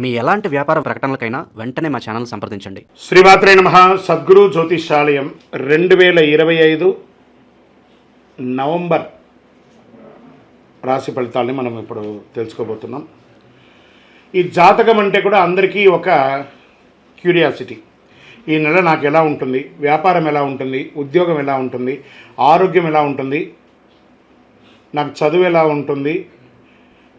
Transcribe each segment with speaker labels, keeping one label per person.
Speaker 1: మీ ఎలాంటి వ్యాపార ప్రకటనలకైనా వెంటనే మా ఛానల్ సంప్రదించండి.
Speaker 2: శ్రీమాత్రే నమ. సద్గురు జ్యోతిషాలయం రెండు వేల ఇరవై ఐదు నవంబర్ రాశి ఫలితాలని మనం ఇప్పుడు తెలుసుకోబోతున్నాం. ఈ జాతకం అంటే కూడా అందరికీ ఒక క్యూరియాసిటీ. ఈ నెల నాకు ఎలా ఉంటుంది? వ్యాపారం ఎలా ఉంటుంది? ఉద్యోగం ఎలా ఉంటుంది? ఆరోగ్యం ఎలా ఉంటుంది? నాకు చదువు ఎలా ఉంటుంది?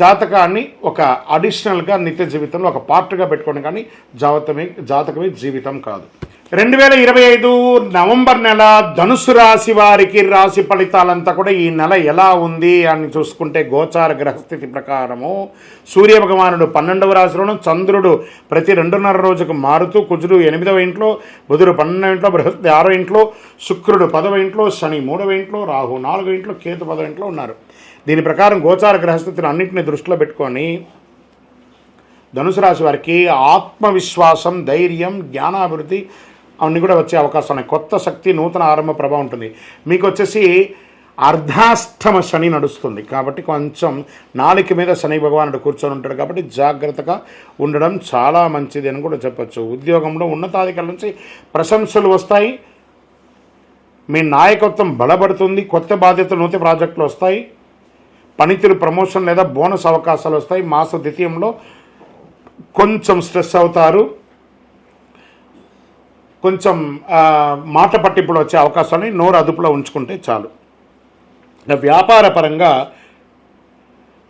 Speaker 2: జాతకాన్ని ఒక అడిషనల్గా నిత్య జీవితంలో ఒక పార్ట్గా పెట్టుకోండి. కానీ జాతకమే జాతకమే జీవితం కాదు. రెండు వేల ఇరవై ఐదు నవంబర్ నెల ధనుసు రాశి వారికి రాశి ఫలితాలంతా కూడా ఈ నెల ఎలా ఉంది అని చూసుకుంటే గోచార గ్రహస్థితి ప్రకారము సూర్య భగవానుడు పన్నెండవ రాశిలోను చంద్రుడు ప్రతి రెండున్నర రోజుకు మారుతూ కుజుడు ఎనిమిదవ ఇంట్లో బుధుడు పన్నెండవ ఇంట్లో బృహస్పతి ఆరో ఇంట్లో శుక్రుడు పదవ ఇంట్లో శని మూడవ ఇంట్లో రాహు నాలుగో ఇంట్లో కేతు పదవ ఇంట్లో ఉన్నారు. దీని ప్రకారం గోచార గ్రహస్థితిని అన్నింటినీ దృష్టిలో పెట్టుకొని ధనుసు రాశి వారికి ఆత్మవిశ్వాసం ధైర్యం జ్ఞానాభివృద్ధి అవన్నీ కూడా వచ్చే అవకాశం ఉన్నాయి. కొత్త శక్తి నూతన ఆరంభ ప్రభావం ఉంటుంది. మీకు వచ్చేసి అర్ధాష్టమ శని నడుస్తుంది. కాబట్టి కొంచెం నాలిక మీద శని భగవానుడు కూర్చొని ఉంటాడు కాబట్టి జాగ్రత్తగా ఉండడం చాలా మంచిది అని కూడా చెప్పచ్చు. ఉద్యోగంలో ఉన్నతాధికారుల నుంచి ప్రశంసలు వస్తాయి. మీ నాయకత్వం బలపడుతుంది. కొత్త బాధ్యతలు నూతన ప్రాజెక్టులు వస్తాయి. పనితీరు ప్రమోషన్ లేదా బోనస్ అవకాశాలు వస్తాయి. మాస ద్వితీయంలో కొంచెం స్ట్రెస్ అవుతారు. కొంచెం మాట పట్టింపులు వచ్చే అవకాశాన్ని నోరు అదుపులో ఉంచుకుంటే చాలు. వ్యాపార పరంగా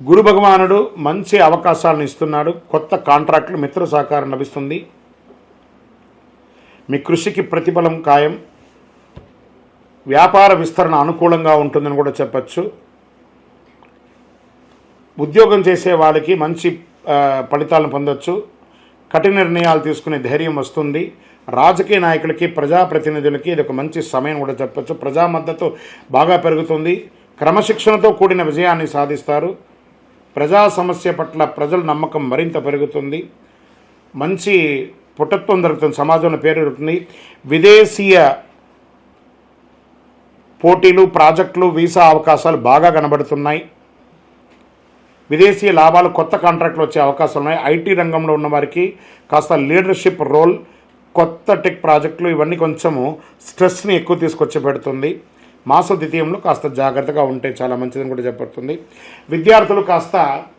Speaker 2: గురు భగవానుడు మంచి అవకాశాలను ఇస్తున్నాడు. కొత్త కాంట్రాక్టులు మిత్ర సహకారం లభిస్తుంది. మీ కృషికి ప్రతిఫలం ఖాయం. వ్యాపార విస్తరణ అనుకూలంగా ఉంటుందని కూడా చెప్పచ్చు. ఉద్యోగం చేసే వాళ్ళకి మంచి ఫలితాలను పొందొచ్చు. కఠిన నిర్ణయాలు తీసుకునే ధైర్యం వస్తుంది. రాజకీయ నాయకులకి ప్రజాప్రతినిధులకి ఇది ఒక మంచి సమయం కూడా చెప్పచ్చు. ప్రజా మద్దతు బాగా పెరుగుతుంది. క్రమశిక్షణతో కూడిన విజయాన్ని సాధిస్తారు. ప్రజా సమస్య పట్ల ప్రజల నమ్మకం మరింత పెరుగుతుంది. మంచి పుటత్వం దొరుకుతుంది. సమాజంలో పేరు దొరుకుతుంది. విదేశీయ పోటీలు ప్రాజెక్టులు వీసా అవకాశాలు బాగా కనబడుతున్నాయి. విదేశీ లాభాలు కొత్త కాంట్రాక్టులు వచ్చే అవకాశాలు ఉన్నాయి. ఐటీ రంగంలో ఉన్న వారికి కాస్త లీడర్షిప్ రోల్ కొత్త టెక్ ప్రాజెక్టులు ఇవన్నీ కొంచెము స్ట్రెస్ని ఎక్కువ తీసుకొచ్చి పెడుతుంది. మాస ద్వితీయంలో కాస్త జాగ్రత్తగా ఉంటే చాలా మంచిదని కూడా చెప్పబడుతుంది. విద్యార్థులు కాస్త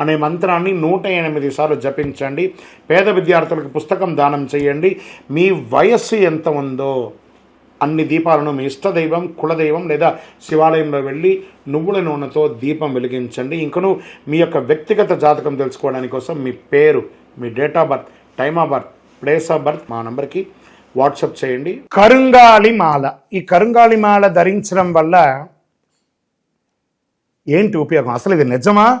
Speaker 2: అనే మంత్రాన్ని నూట ఎనిమిది సార్లు జపించండి. పేద విద్యార్థులకు పుస్తకం దానం చేయండి. మీ వయస్సు ఎంత ఉందో అన్ని దీపాలను మీ ఇష్టదైవం కులదైవం లేదా శివాలయంలో వెళ్ళి నువ్వుల నూనెతో దీపం వెలిగించండి. ఇంకను మీ యొక్క వ్యక్తిగత జాతకం తెలుసుకోవడానికి కోసం మీ పేరు మీ date of birth time of birth place of birth మా నంబర్కి వాట్సప్ చేయండి. కరుంగాలి మాల. ఈ కరుంగాలి మాల ధరించడం వల్ల ఏంటి ఉపయోగం? అసలు ఇది నిజమా?